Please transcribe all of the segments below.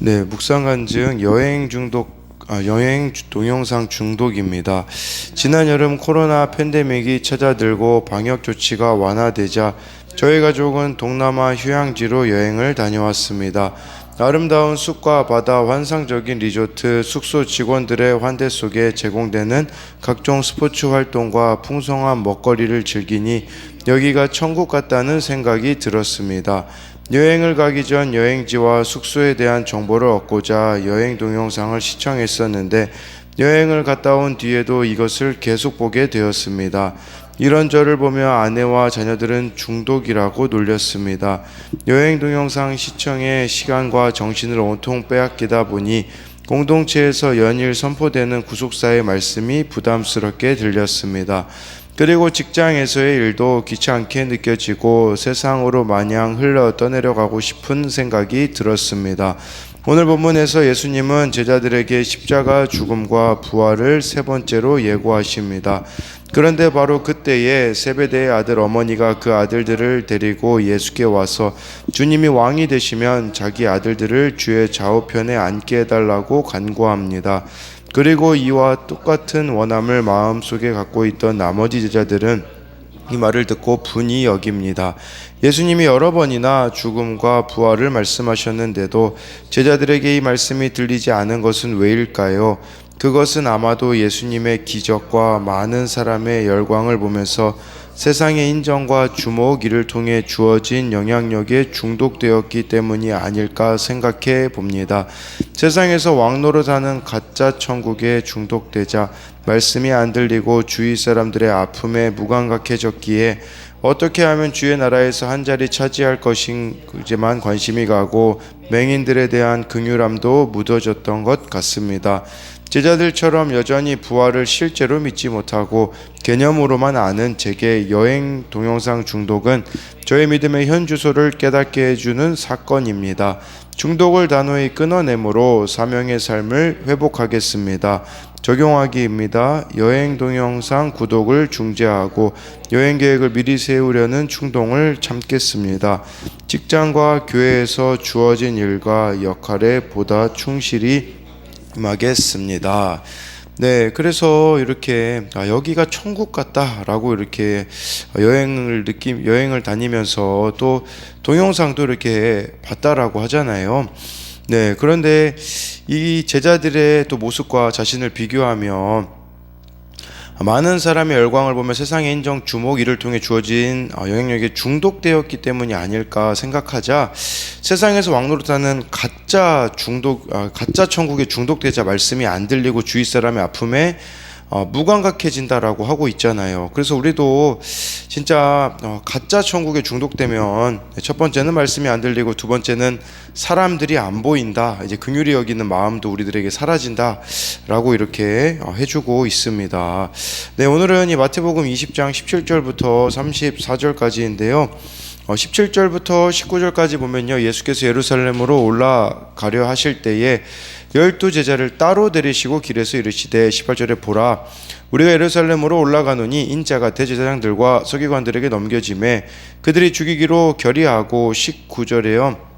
네, 묵상간증 여행 중독 아, 여행 주- 동영상 중독입니다. 지난 여름 코로나 팬데믹이 찾아들고 방역 조치가 완화되자 저희 가족은 동남아 휴양지로 여행을 다녀왔습니다. 아름다운 숲과 바다, 환상적인 리조트, 숙소 직원들의 환대 속에 제공되는 각종 스포츠 활동과 풍성한 먹거리를 즐기니 여기가 천국 같다는 생각이 들었습니다. 여행을 가기 전 여행지와 숙소에 대한 정보를 얻고자 여행 동영상을 시청했었는데 여행을 갔다 온 뒤에도 이것을 계속 보게 되었습니다. 이런 저를 보며 아내와 자녀들은 중독이라고 놀렸습니다. 여행 동영상 시청에 시간과 정신을 온통 빼앗기다 보니 공동체에서 연일 선포되는 구속사의 말씀이 부담스럽게 들렸습니다. 그리고 직장에서의 일도 귀찮게 느껴지고 세상으로 마냥 흘러 떠내려가고 싶은 생각이 들었습니다. 오늘 본문에서 예수님은 제자들에게 십자가 죽음과 부활을 세 번째로 예고하십니다. 그런데 바로 그때에 세베대의 아들 어머니가 그 아들들을 데리고 예수께 와서 주님이 왕이 되시면 자기 아들들을 주의 좌우편에 앉게 해달라고 간구합니다. 그리고 이와 똑같은 원함을 마음속에 갖고 있던 나머지 제자들은 이 말을 듣고 분이 여깁니다. 예수님이 여러 번이나 죽음과 부활을 말씀하셨는데도 제자들에게 이 말씀이 들리지 않은 것은 왜일까요? 그것은 아마도 예수님의 기적과 많은 사람의 열광을 보면서 세상의 인정과 주목 이를 통해 주어진 영향력에 중독되었기 때문이 아닐까 생각해 봅니다. 세상에서 왕노릇하는 가짜 천국에 중독되자 말씀이 안 들리고 주위 사람들의 아픔에 무감각해졌기에 어떻게 하면 주의 나라에서 한 자리 차지할 것인지만 관심이 가고 맹인들에 대한 긍휼함도 묻어졌던 것 같습니다. 제자들처럼 여전히 부활을 실제로 믿지 못하고 개념으로만 아는 제게 여행 동영상 중독은 저의 믿음의 현 주소를 깨닫게 해주는 사건입니다. 중독을 단호히 끊어내므로 사명의 삶을 회복하겠습니다. 적용하기입니다. 여행 동영상 구독을 중지하고 여행 계획을 미리 세우려는 충동을 참겠습니다. 직장과 교회에서 주어진 일과 역할에 보다 충실히 임하겠습니다. 네, 그래서 이렇게 아, 여기가 천국 같다라고 이렇게 여행을 느낌 여행을 다니면서 또 동영상도 이렇게 봤다라고 하잖아요. 네, 그런데 이 제자들의 또 모습과 자신을 비교하면 많은 사람의 열광을 보며 세상의 인정, 주목 이를 통해 주어진 어, 영향력에 중독되었기 때문이 아닐까 생각하자 세상에서 왕노릇하는 가짜 중독, 아, 가짜 천국에 중독되자 말씀이 안 들리고 주위 사람의 아픔에 어, 무감각해진다라고 하고 있잖아요. 그래서 우리도 진짜 어, 가짜 천국에 중독되면 첫 번째는 말씀이 안 들리고 두 번째는 사람들이 안 보인다. 이제 긍휼히 여기는 마음도 우리들에게 사라진다라고 이렇게 어, 해주고 있습니다. 네, 오늘은 이 마태복음 20장 17절부터 34절까지인데요. 어, 17절부터 19절까지 보면요. 예수께서 예루살렘으로 올라가려 하실 때에 열두 제자를 따로 데리시고 길에서 이르시되 18절에 보라 우리가 예루살렘으로 올라가노니 인자가 대제사장들과 서기관들에게 넘겨짐에 그들이 죽이기로 결의하고 19절에요.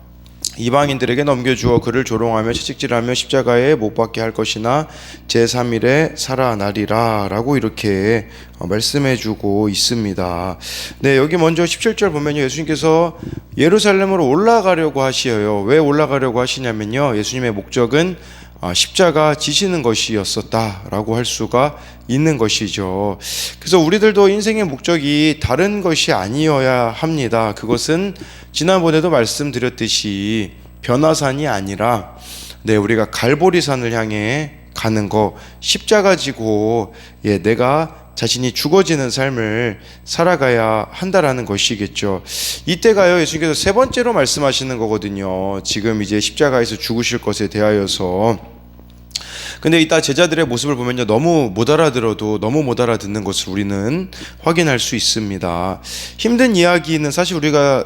이방인들에게 넘겨주어 그를 조롱하며 채찍질하며 십자가에 못 박게 할 것이나 제3일에 살아나리라 라고 이렇게 어, 말씀해 주고 있습니다. 네, 여기 먼저 17절 보면요. 예수님께서 예루살렘으로 올라가려고 하시어요. 왜 올라가려고 하시냐면요. 예수님의 목적은 아, 십자가 지시는 것이었었다라고 할 수가 있는 것이죠. 그래서 우리들도 인생의 목적이 다른 것이 아니어야 합니다. 그것은 지난번에도 말씀드렸듯이 변화산이 아니라 네, 우리가 갈보리산을 향해 가는 거 십자가 지고 예, 내가 자신이 죽어지는 삶을 살아가야 한다라는 것이겠죠. 이때가요, 예수님께서 세 번째로 말씀하시는 거거든요. 지금 이제 십자가에서 죽으실 것에 대하여서. 근데 이따 제자들의 모습을 보면요 너무 못 알아들어도 너무 못 알아듣는 것을 우리는 확인할 수 있습니다. 힘든 이야기는 사실 우리가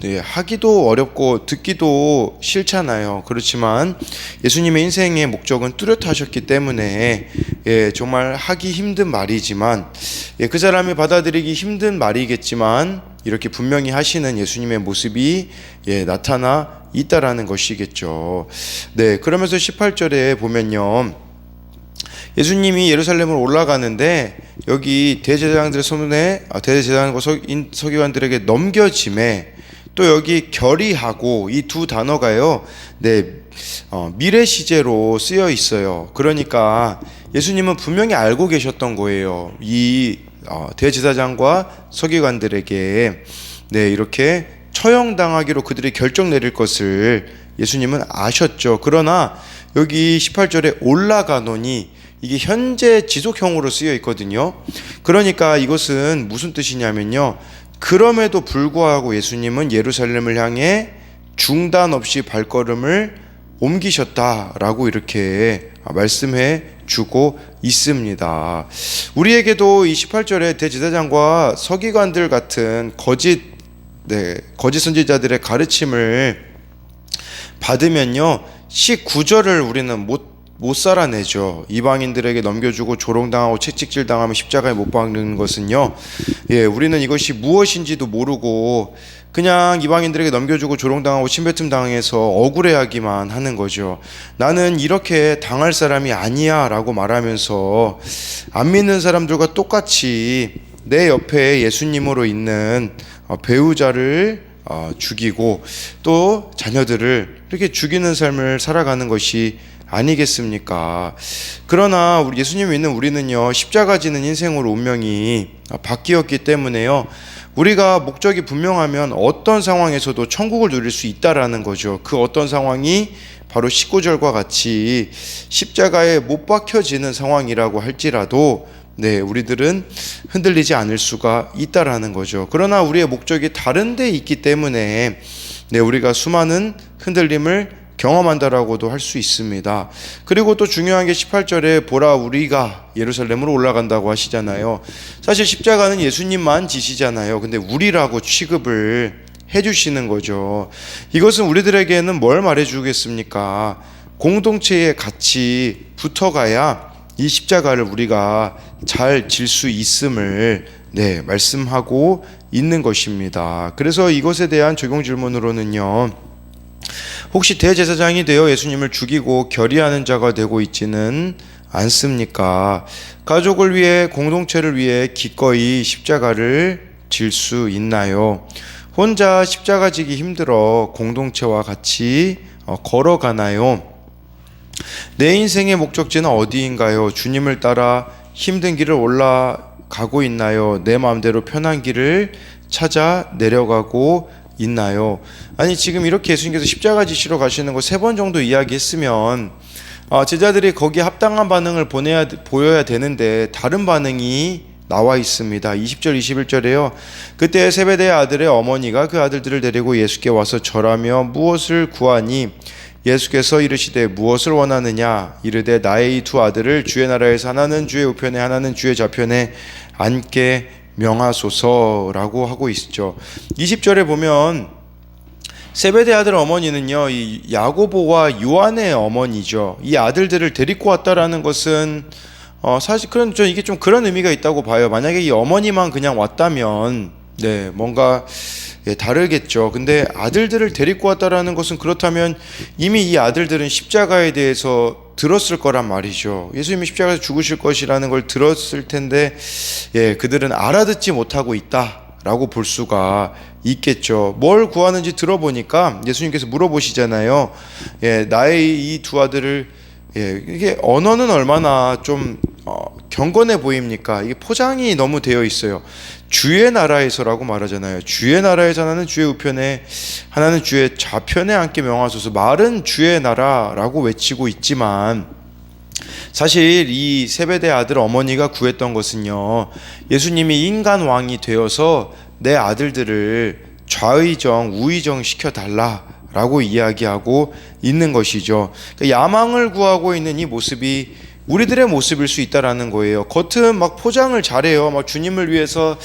네, 하기도 어렵고 듣기도 싫잖아요. 그렇지만 예수님의 인생의 목적은 뚜렷하셨기 때문에 예, 정말 하기 힘든 말이지만 예, 그 사람이 받아들이기 힘든 말이겠지만 이렇게 분명히 하시는 예수님의 모습이 예, 나타나 있다라는 것이겠죠. 네, 그러면서 18절에 보면요. 예수님이 예루살렘으로 올라가는데 여기 대제사장들의 손에 아, 대제사장과 서- 서기관들에게 넘겨짐에 또 여기 결의하고 이 두 단어가요. 네. 어, 미래 시제로 쓰여 있어요. 그러니까 예수님은 분명히 알고 계셨던 거예요. 이 어, 대제사장과 서기관들에게 네, 이렇게 처형당하기로 그들이 결정 내릴 것을 예수님은 아셨죠. 그러나 여기 18절에 올라가노니 이게 현재 지속형으로 쓰여 있거든요. 그러니까 이것은 무슨 뜻이냐면요. 그럼에도 불구하고 예수님은 예루살렘을 향해 중단 없이 발걸음을 옮기셨다라고 이렇게 말씀해 주고 있습니다. 우리에게도 이 18절에 대제사장과 서기관들 같은 거짓 네, 거짓 선지자들의 가르침을 받으면요. 19절을 우리는 못, 못 살아내죠. 이방인들에게 넘겨주고 조롱당하고 채찍질 당하면 십자가에 못 박는 것은요. 예, 우리는 이것이 무엇인지도 모르고 그냥 이방인들에게 넘겨주고 조롱당하고 침뱉음 당해서 억울해하기만 하는 거죠. 나는 이렇게 당할 사람이 아니야 라고 말하면서 안 믿는 사람들과 똑같이 내 옆에 예수님으로 있는 어, 배우자를 어, 죽이고 또 자녀들을 이렇게 죽이는 삶을 살아가는 것이 아니겠습니까? 그러나 우리 예수님 믿는 우리는요 십자가 지는 인생으로 운명이 어, 바뀌었기 때문에요 우리가 목적이 분명하면 어떤 상황에서도 천국을 누릴 수 있다라는 거죠. 그 어떤 상황이 바로 19절과 같이 십자가에 못 박혀지는 상황이라고 할지라도 네, 우리들은 흔들리지 않을 수가 있다라는 거죠. 그러나 우리의 목적이 다른 데 있기 때문에 네, 우리가 수많은 흔들림을 경험한다라고도 할 수 있습니다. 그리고 또 중요한 게 18절에 보라 우리가 예루살렘으로 올라간다고 하시잖아요. 사실 십자가는 예수님만 지시잖아요. 근데 우리라고 취급을 해 주시는 거죠. 이것은 우리들에게는 뭘 말해 주겠습니까? 공동체에 같이 붙어가야 이 십자가를 우리가 잘 질 수 있음을 네, 말씀하고 있는 것입니다. 그래서 이것에 대한 적용 질문으로는요. 혹시 대제사장이 되어 예수님을 죽이고 결의하는 자가 되고 있지는 않습니까? 가족을 위해 공동체를 위해 기꺼이 십자가를 질 수 있나요? 혼자 십자가 지기 힘들어 공동체와 같이 어, 걸어가나요? 내 인생의 목적지는 어디인가요? 주님을 따라 힘든 길을 올라가고 있나요? 내 마음대로 편한 길을 찾아 내려가고 있나요? 아니 지금 이렇게 예수님께서 십자가 지시러 가시는 거 세 번 정도 이야기했으면 어, 제자들이 거기에 합당한 반응을 보내야 보여야 되는데 다른 반응이 나와 있습니다. 20절 21절에요. 그때 세베대의 아들의 어머니가 그 아들들을 데리고 예수께 와서 절하며 무엇을 구하니 예수께서 이르시되 무엇을 원하느냐 이르되 나의 이 두 아들을 주의 나라에서 하나는 주의 우편에 하나는 주의 좌편에 앉게 명하소서라고 하고 있죠. 20절에 보면 세베대 아들 어머니는요, 이 야고보와 요한의 어머니죠. 이 아들들을 데리고 왔다라는 것은 어, 사실 그런 저 이게 좀 그런 의미가 있다고 봐요. 만약에 이 어머니만 그냥 왔다면 네 뭔가 예, 다르겠죠. 근데 아들들을 데리고 왔다라는 것은 그렇다면 이미 이 아들들은 십자가에 대해서 들었을 거란 말이죠. 예수님이 십자가에서 죽으실 것이라는 걸 들었을 텐데, 예, 그들은 알아듣지 못하고 있다 라고 볼 수가 있겠죠. 뭘 구하는지 들어보니까 예수님께서 물어보시잖아요. 예, 나의 이 두 아들을 예, 이게 언어는 얼마나 좀 어, 경건해 보입니까? 이게 포장이 너무 되어 있어요. 주의 나라에서라고 말하잖아요. 주의 나라에서 하나는 주의 우편에 하나는 주의 좌편에 앉게 명하소서. 말은 주의 나라라고 외치고 있지만 사실 이 세베대 아들 어머니가 구했던 것은요. 예수님이 인간 왕이 되어서 내 아들들을 좌의정, 우의정 시켜 달라. 라고 이야기하고 있는 것이죠. 그러니까 야망을 구하고 있는 이 모습이 우리들의 모습일 수 있다라는 거예요. 겉은 막 포장을 잘해요. 막 주님을 위해서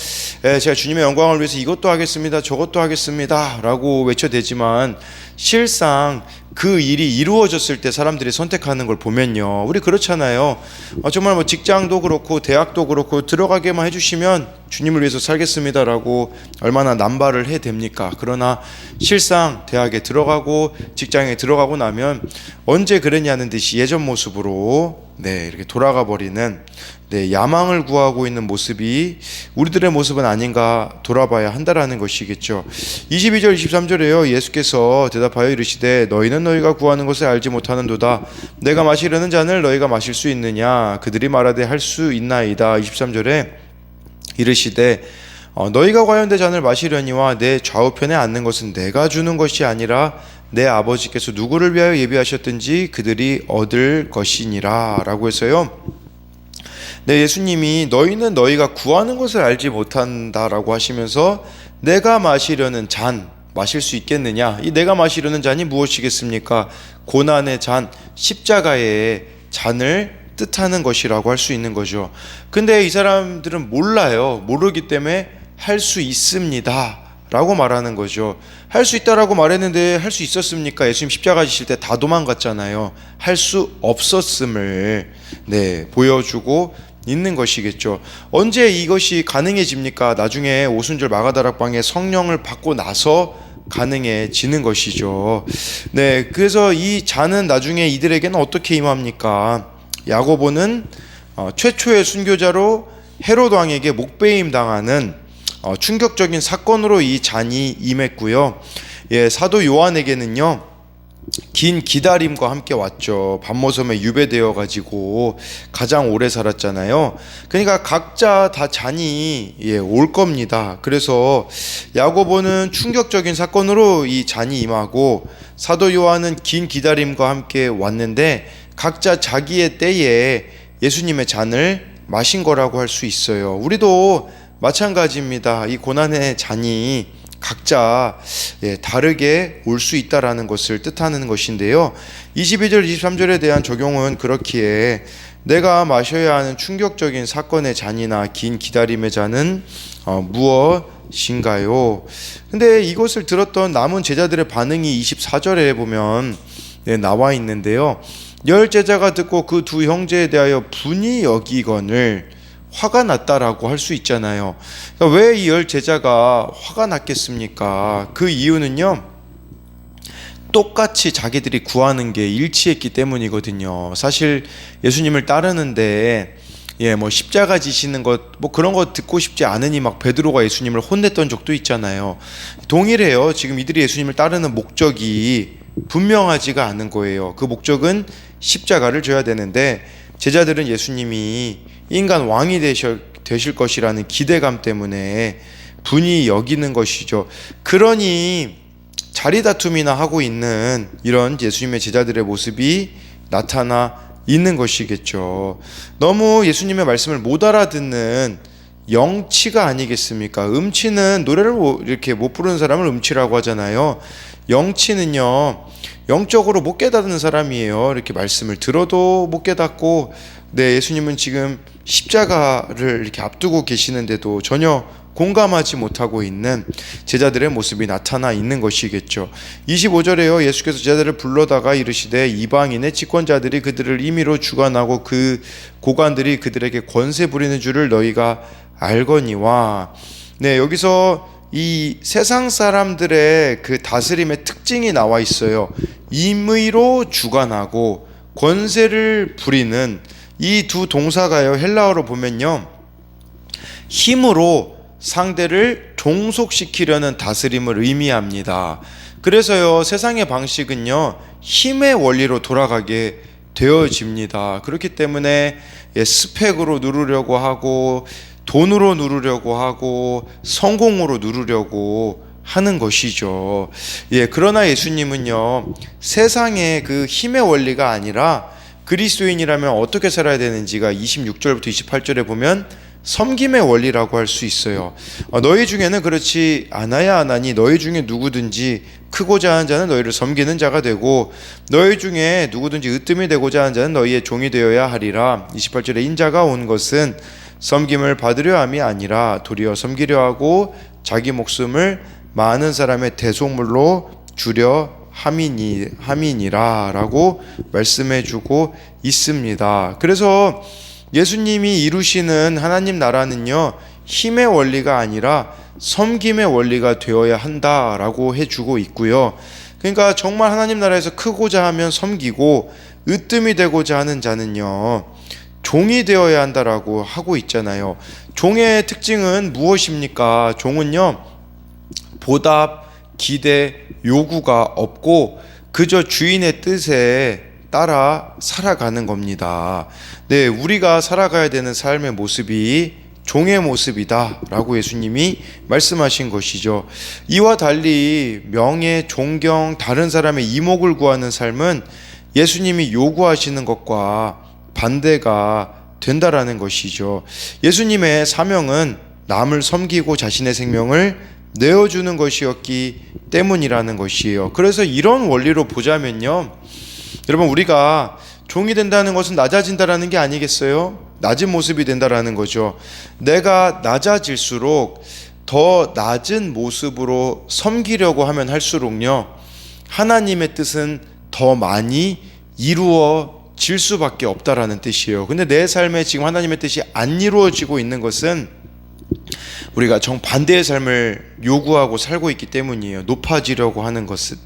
에, 제가 주님의 영광을 위해서 이것도 하겠습니다. 저것도 하겠습니다라고 외쳐대지만 실상 그 일이 이루어졌을 때 사람들이 선택하는 걸 보면요. 우리 그렇잖아요. 어, 정말 뭐 직장도 그렇고 대학도 그렇고 들어가게만 해주시면 주님을 위해서 살겠습니다라고 얼마나 남발을 해 됩니까? 그러나 실상 대학에 들어가고 직장에 들어가고 나면 언제 그랬냐는 듯이 예전 모습으로 네, 이렇게 돌아가 버리는 네, 야망을 구하고 있는 모습이 우리들의 모습은 아닌가 돌아봐야 한다라는 것이겠죠. 22절 23절에요. 예수께서 대답하여 이르시되 너희는 너희가 구하는 것을 알지 못하는도다. 내가 마시려는 잔을 너희가 마실 수 있느냐? 그들이 말하되 할 수 있나이다. 23절에 이르시되 어, 너희가 과연 내 잔을 마시려니와 내 좌우편에 앉는 것은 내가 주는 것이 아니라 내 아버지께서 누구를 위하여 예비하셨든지 그들이 얻을 것이니라라고 해서요. 네, 예수님이 너희는 너희가 구하는 것을 알지 못한다라고 하시면서 내가 마시려는 잔 마실 수 있겠느냐? 이 내가 마시려는 잔이 무엇이겠습니까? 고난의 잔, 십자가의 잔을 뜻하는 것이라고 할 수 있는 거죠. 근데 이 사람들은 몰라요. 모르기 때문에 할 수 있습니다. 라고 말하는 거죠. 할 수 있다라고 말했는데 할 수 있었습니까? 예수님 십자가 지실 때 다 도망갔잖아요. 할 수 없었음을 네, 보여주고 있는 것이겠죠. 언제 이것이 가능해집니까? 나중에 오순절 마가다락방에 성령을 받고 나서 가능해지는 것이죠. 네, 그래서 이 잔은 나중에 이들에게는 어떻게 임합니까? 야고보는 어, 최초의 순교자로 헤롯 왕에게 목배임 당하는 어, 충격적인 사건으로 이 잔이 임했고요. 예, 사도 요한에게는요. 긴 기다림과 함께 왔죠. 반모섬에 유배되어 가지고 가장 오래 살았잖아요. 그러니까 각자 다 잔이 예, 올 겁니다. 그래서 야고보는 충격적인 사건으로 이 잔이 임하고 사도 요한은 긴 기다림과 함께 왔는데 각자 자기의 때에 예수님의 잔을 마신 거라고 할 수 있어요. 우리도 마찬가지입니다. 이 고난의 잔이 각자 예, 다르게 올 수 있다라는 것을 뜻하는 것인데요. 22절, 23절에 대한 적용은 그렇기에 내가 마셔야 하는 충격적인 사건의 잔이나 긴 기다림의 잔은 어, 무엇인가요? 근데 이것을 들었던 남은 제자들의 반응이 24절에 보면 네, 나와 있는데요. 열 제자가 듣고 그 두 형제에 대하여 분이 여기건을 화가 났다라고 할 수 있잖아요. 그러니까 왜이 열 제자가 화가 났겠습니까? 그 이유는요. 똑같이 자기들이 구하는 게 일치했기 때문이거든요. 사실 예수님을 따르는데 예, 뭐 십자가 지시는 것, 뭐 그런 거 듣고 싶지 않으니 막 베드로가 예수님을 혼냈던 적도 있잖아요. 동일해요. 지금 이들이 예수님을 따르는 목적이 분명하지가 않은 거예요. 그 목적은 십자가를 져야 되는데 제자들은 예수님이 인간 왕이 되실, 되실 것이라는 기대감 때문에 분이 여기는 것이죠. 그러니 자리 다툼이나 하고 있는 이런 예수님의 제자들의 모습이 나타나 있는 것이겠죠. 너무 예수님의 말씀을 못 알아듣는 영치가 아니겠습니까? 음치는 노래를 이렇게 못 부르는 사람을 음치라고 하잖아요. 영치는요, 영적으로 못 깨닫는 사람이에요. 이렇게 말씀을 들어도 못 깨닫고, 네, 예수님은 지금 십자가를 이렇게 앞두고 계시는데도 전혀 공감하지 못하고 있는 제자들의 모습이 나타나 있는 것이겠죠. 25절에요. 예수께서 제자들을 불러다가 이르시되 이방인의 집권자들이 그들을 임의로 주관하고 그 고관들이 그들에게 권세 부리는 줄을 너희가 알거니와 네, 여기서 이 세상 사람들의 그 다스림의 특징이 나와 있어요. 임의로 주관하고 권세를 부리는 이 두 동사가요. 헬라어로 보면요. 힘으로 상대를 종속시키려는 다스림을 의미합니다. 그래서요. 세상의 방식은요. 힘의 원리로 돌아가게 되어집니다. 그렇기 때문에 예, 스펙으로 누르려고 하고 돈으로 누르려고 하고 성공으로 누르려고 하는 것이죠. 예, 그러나 예수님은요, 세상의 그 힘의 원리가 아니라 그리스도인이라면 어떻게 살아야 되는지가 26절부터 28절에 보면 섬김의 원리라고 할 수 있어요. 어, 너희 중에는 그렇지 않아야 하나니 너희 중에 누구든지 크고자 하는 자는 너희를 섬기는 자가 되고 너희 중에 누구든지 으뜸이 되고자 하는 자는 너희의 종이 되어야 하리라. 28절에 인자가 온 것은 섬김을 받으려 함이 아니라 도리어 섬기려 하고 자기 목숨을 많은 사람의 대속물로 주려 함이니 함이니라라고 말씀해 주고 있습니다. 그래서 예수님이 이루시는 하나님 나라는요. 힘의 원리가 아니라 섬김의 원리가 되어야 한다라고 해 주고 있고요. 그러니까 정말 하나님 나라에서 크고자 하면 섬기고 으뜸이 되고자 하는 자는요. 종이 되어야 한다라고 하고 있잖아요. 종의 특징은 무엇입니까? 종은요. 보답, 기대, 요구가 없고 그저 주인의 뜻에 따라 살아가는 겁니다. 네, 우리가 살아가야 되는 삶의 모습이 종의 모습이다 라고 예수님이 말씀하신 것이죠. 이와 달리 명예, 존경, 다른 사람의 이목을 구하는 삶은 예수님이 요구하시는 것과 반대가 된다라는 것이죠. 예수님의 사명은 남을 섬기고 자신의 생명을 내어주는 것이었기 때문이라는 것이에요. 그래서 이런 원리로 보자면요. 여러분, 우리가 종이 된다는 것은 낮아진다라는 게 아니겠어요? 낮은 모습이 된다라는 거죠. 내가 낮아질수록 더 낮은 모습으로 섬기려고 하면 할수록요. 하나님의 뜻은 더 많이 이루어 질 수밖에 없다라는 뜻이에요. 근데 내 삶에 지금 하나님의 뜻이 안 이루어지고 있는 것은 우리가 정반대의 삶을 요구하고 살고 있기 때문이에요. 높아지려고 하는 것은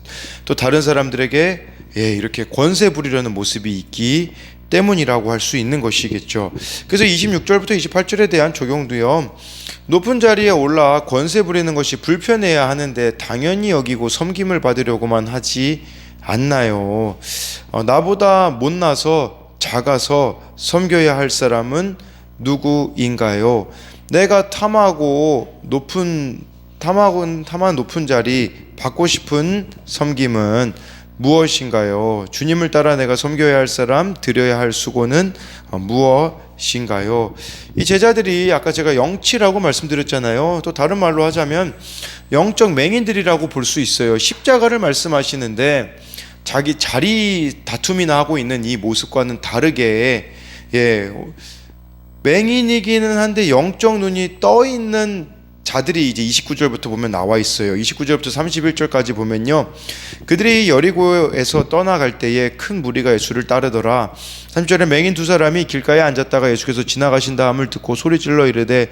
또 다른 사람들에게 예, 이렇게 권세 부리려는 모습이 있기 때문이라고 할 수 있는 것이겠죠. 그래서 26절부터 28절에 대한 적용도요. 높은 자리에 올라 권세 부리는 것이 불편해야 하는데 당연히 여기고 섬김을 받으려고만 하지 않나요? 어, 나보다 못나서 작아서 섬겨야 할 사람은 누구인가요? 내가 탐하고 높은 탐하고 탐한 높은 자리 받고 싶은 섬김은 무엇인가요? 주님을 따라 내가 섬겨야 할 사람 드려야 할 수고는 어, 무엇인가요? 이 제자들이 아까 제가 영치라고 말씀드렸잖아요. 또 다른 말로 하자면 영적 맹인들이라고 볼 수 있어요. 십자가를 말씀하시는데 자기 자리 다툼이나 하고 있는 이 모습과는 다르게 예 맹인이기는 한데 영적 눈이 떠 있는 자들이 이제 29절부터 보면 나와 있어요. 29절부터 31절까지 보면요. 그들이 여리고에서 떠나갈 때에 큰 무리가 예수를 따르더라. 3절에 맹인 두 사람이 길가에 앉았다가 예수께서 지나가신 다음을 듣고 소리질러 이르되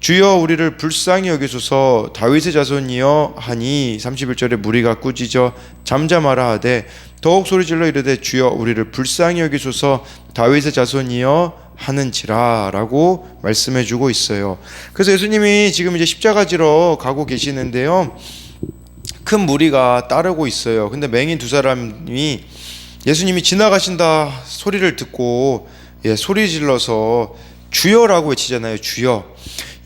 주여 우리를 불쌍히 여기소서 다윗의 자손이여 하니 31절에 무리가 꾸짖어 잠잠하라 하되 더욱 소리질러 이르되 주여 우리를 불쌍히 여기소서 다윗의 자손이여 하는지라라고 말씀해 주고 있어요. 그래서 예수님이 지금 이제 십자가 지러 가고 계시는데요. 큰 무리가 따르고 있어요. 근데 맹인 두 사람이 예수님이 지나가신다 소리를 듣고 예, 소리 질러서 주여라고 외치잖아요. 주여.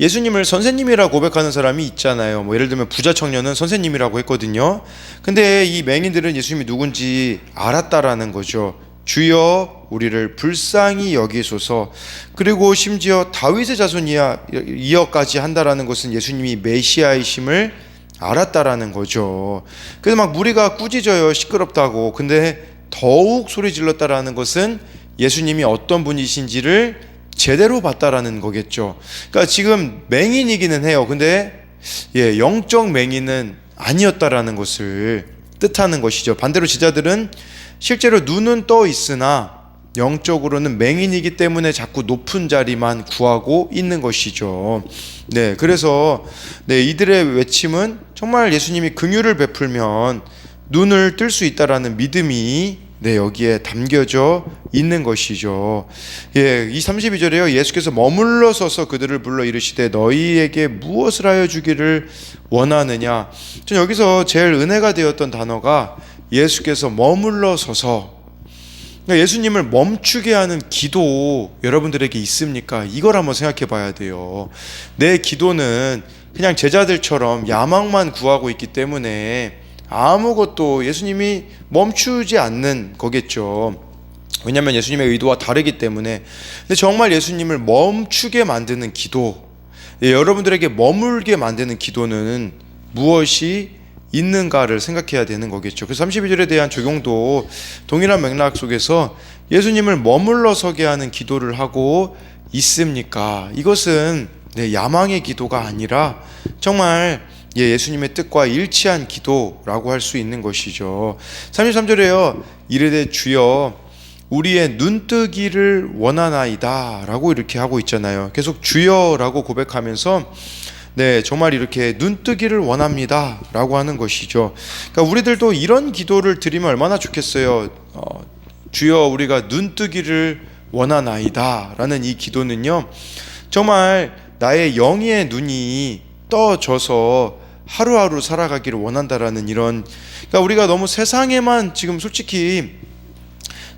예수님을 선생님이라 고백하는 사람이 있잖아요. 뭐 예를 들면 부자 청년은 선생님이라고 했거든요. 근데 이 맹인들은 예수님이 누군지 알았다라는 거죠. 주여 우리를 불쌍히 여기소서 그리고 심지어 다윗의 자손이야 이어까지 한다라는 것은 예수님이 메시아이심을 알았다라는 거죠. 그래서 막 무리가 꾸짖어요 시끄럽다고. 근데 더욱 소리 질렀다라는 것은 예수님이 어떤 분이신지를 제대로 봤다라는 거겠죠. 그러니까 지금 맹인이기는 해요. 근데 예, 영적 맹인은 아니었다라는 것을 뜻하는 것이죠. 반대로 지자들은 실제로 눈은 떠 있으나 영적으로는 맹인이기 때문에 자꾸 높은 자리만 구하고 있는 것이죠. 네, 그래서 네, 이들의 외침은 정말 예수님이 긍휼을 베풀면 눈을 뜰 수 있다라는 믿음이 네, 여기에 담겨져 있는 것이죠. 예, 이 32절에요. 예수께서 머물러 서서 그들을 불러 이르시되 너희에게 무엇을 하여 주기를 원하느냐. 전 여기서 제일 은혜가 되었던 단어가 예수께서 머물러 서서 그러니까 예수님을 멈추게 하는 기도 여러분들에게 있습니까? 이걸 한번 생각해 봐야 돼요. 내 기도는 그냥 제자들처럼 야망만 구하고 있기 때문에 아무것도 예수님이 멈추지 않는 거겠죠. 왜냐하면 예수님의 의도와 다르기 때문에. 근데 정말 예수님을 멈추게 만드는 기도, 예, 여러분들에게 머물게 만드는 기도는 무엇이 있는가를 생각해야 되는 거겠죠. 그래서 32절에 대한 적용도 동일한 맥락 속에서 예수님을 머물러 서게 하는 기도를 하고 있습니까? 이것은 네, 야망의 기도가 아니라 정말 예, 예수님의 뜻과 일치한 기도라고 할 수 있는 것이죠. 33절에요. 이르되 주여 우리의 눈뜨기를 원하나이다 라고 이렇게 하고 있잖아요. 계속 주여라고 고백하면서 네, 정말 이렇게 눈뜨기를 원합니다 라고 하는 것이죠. 그러니까 우리들도 이런 기도를 드리면 얼마나 좋겠어요. 어, 주여 우리가 눈뜨기를 원하나이다 라는 이 기도는요. 정말 나의 영의 눈이 떠져서 하루하루 살아가기를 원한다라는 이런 그러니까 우리가 너무 세상에만 지금 솔직히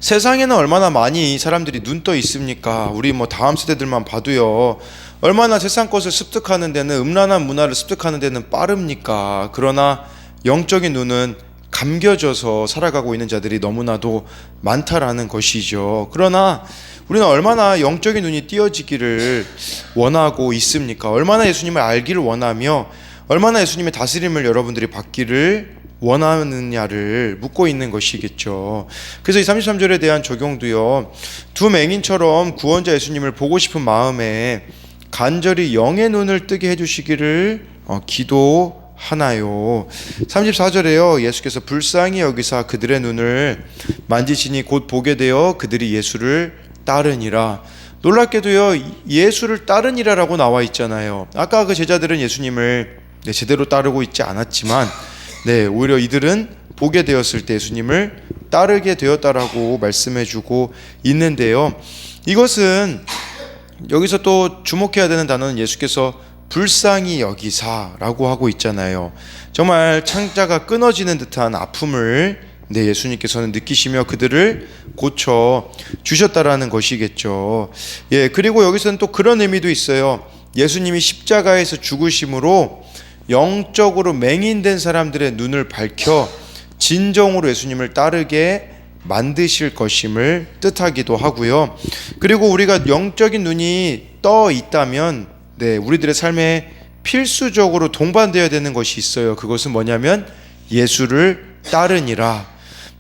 세상에는 얼마나 많이 사람들이 눈 떠 있습니까? 우리 뭐 다음 세대들만 봐도요. 얼마나 세상 것을 습득하는 데는 음란한 문화를 습득하는 데는 빠릅니까? 그러나 영적인 눈은 감겨져서 살아가고 있는 자들이 너무나도 많다라는 것이죠. 그러나 우리는 얼마나 영적인 눈이 띄어지기를 원하고 있습니까? 얼마나 예수님을 알기를 원하며 얼마나 예수님의 다스림을 여러분들이 받기를 원하느냐를 묻고 있는 것이겠죠. 그래서 이 33절에 대한 적용도요. 두 맹인처럼 구원자 예수님을 보고 싶은 마음에 간절히 영의 눈을 뜨게 해 주시기를 어, 기도 하나요. 34절에요. 예수께서 불쌍히 여기사 그들의 눈을 만지시니 곧 보게 되어 그들이 예수를 따르니라. 놀랍게도요. 예수를 따르니라라고 나와 있잖아요. 아까 그 제자들은 예수님을 네, 제대로 따르고 있지 않았지만 네, 오히려 이들은 보게 되었을 때 예수님을 따르게 되었다라고 말씀해 주고 있는데요. 이것은 여기서 또 주목해야 되는 단어는 예수께서 불쌍히 여기사라고 하고 있잖아요. 정말 창자가 끊어지는 듯한 아픔을 네, 예수님께서는 느끼시며 그들을 고쳐 주셨다라는 것이겠죠. 예, 그리고 여기서는 또 그런 의미도 있어요. 예수님이 십자가에서 죽으심으로 영적으로 맹인된 사람들의 눈을 밝혀 진정으로 예수님을 따르게 만드실 것임을 뜻하기도 하고요. 그리고 우리가 영적인 눈이 떠 있다면 네, 우리들의 삶에 필수적으로 동반되어야 되는 것이 있어요. 그것은 뭐냐면 예수를 따르니라.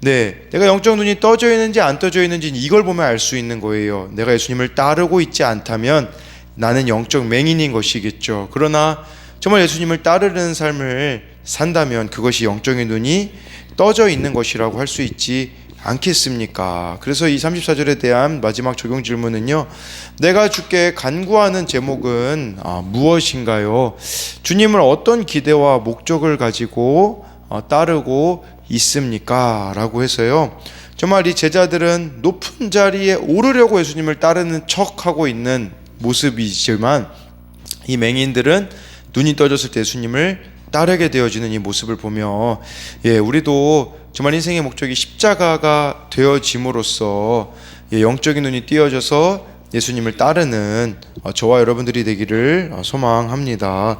네, 내가 영적 눈이 떠져 있는지 안 떠져 있는지 이걸 보면 알 수 있는 거예요. 내가 예수님을 따르고 있지 않다면 나는 영적 맹인인 것이겠죠. 그러나 정말 예수님을 따르는 삶을 산다면 그것이 영적인 눈이 떠져 있는 것이라고 할 수 있지 않겠습니까? 그래서 이 34절에 대한 마지막 적용 질문은요. 내가 주께 간구하는 제목은 아, 무엇인가요? 주님을 어떤 기대와 목적을 가지고 어, 따르고 있습니까? 라고 해서요. 정말 이 제자들은 높은 자리에 오르려고 예수님을 따르는 척하고 있는 모습이지만 이 맹인들은 눈이 떠졌을 때 예수님을 따르게 되어지는 이 모습을 보며 예, 우리도 정말 인생의 목적이 십자가가 되어짐으로써 예, 영적인 눈이 띄어져서 예수님을 따르는 어, 저와 여러분들이 되기를 어, 소망합니다.